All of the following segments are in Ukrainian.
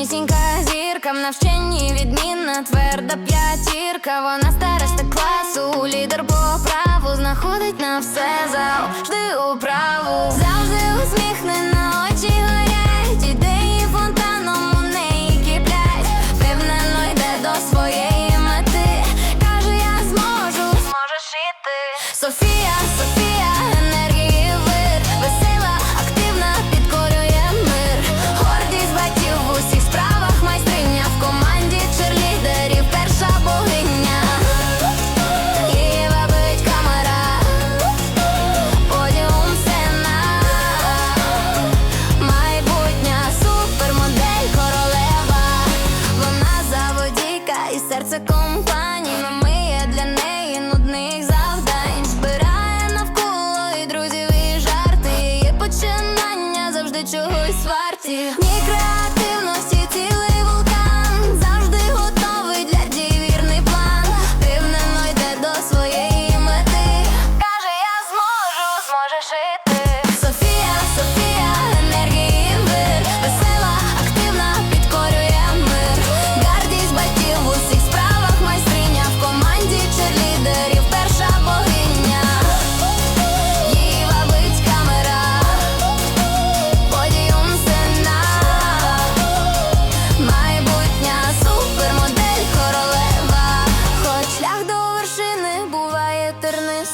Манісінька зірка, в навченні відмінна, тверда п'ятірка, вона староста класу, лідер по праву знаходить на все зал, жди завжди управу, завжди усміхнена. чогось варті.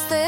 This.